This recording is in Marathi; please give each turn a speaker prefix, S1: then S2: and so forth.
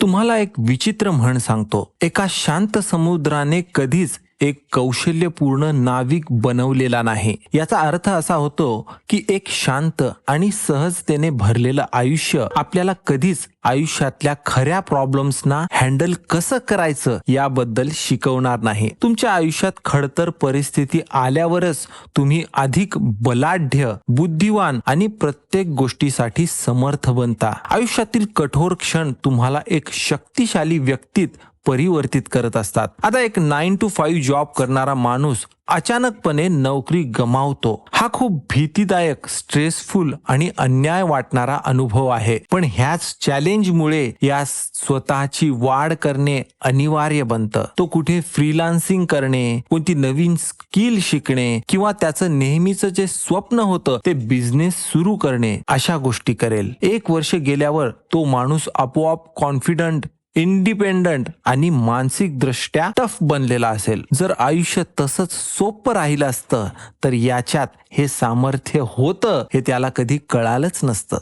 S1: तुम्हाला एक विचित्र म्हण सांगतो. एका शांत समुद्राने कधीच एक कौशल्यपूर्ण नाविक बनवलेला नाही. याचा अर्थ असा होतो की एक शांत आणि सहजतेने भरलेलं आयुष्य आपल्याला कधीच आयुष्यातल्या खऱ्या प्रॉब्लेम्सना हँडल कसं करायचं याबद्दल शिकवणार नाही. तुमच्या आयुष्यात खडतर परिस्थिती आल्यावरच तुम्ही अधिक बलाढ्य बुद्धिवान आणि प्रत्येक गोष्टीसाठी समर्थ बनता. आयुष्यातील कठोर क्षण तुम्हाला एक शक्तिशाली व्यक्तीत परिवर्तित करत असतात. आता एक नाईन टू फाईव्ह जॉब करणारा माणूस अचानकपणे नोकरी गमावतो. हा खूप भीतीदायक स्ट्रेसफुल आणि अन्याय वाटणारा अनुभव आहे. पण ह्याच चॅलेंजमुळे या स्वतःची वाढ करणे अनिवार्य बनतं. तो कुठे फ्रीलान्सिंग करणे कोणती नवीन स्किल शिकणे किंवा त्याचं नेहमीच जे स्वप्न होतं ते बिझनेस सुरू करणे अशा गोष्टी करेल. एक वर्ष गेल्यावर तो माणूस आपोआप कॉन्फिडंट इंडिपेंडंट आणि मानसिक दृष्ट्या टफ बनलेला असेल. जर आयुष्य तसंच सोपं राहिलं असतं तर याच्यात हे सामर्थ्य होतं हे त्याला कधी कळालंच नसतं.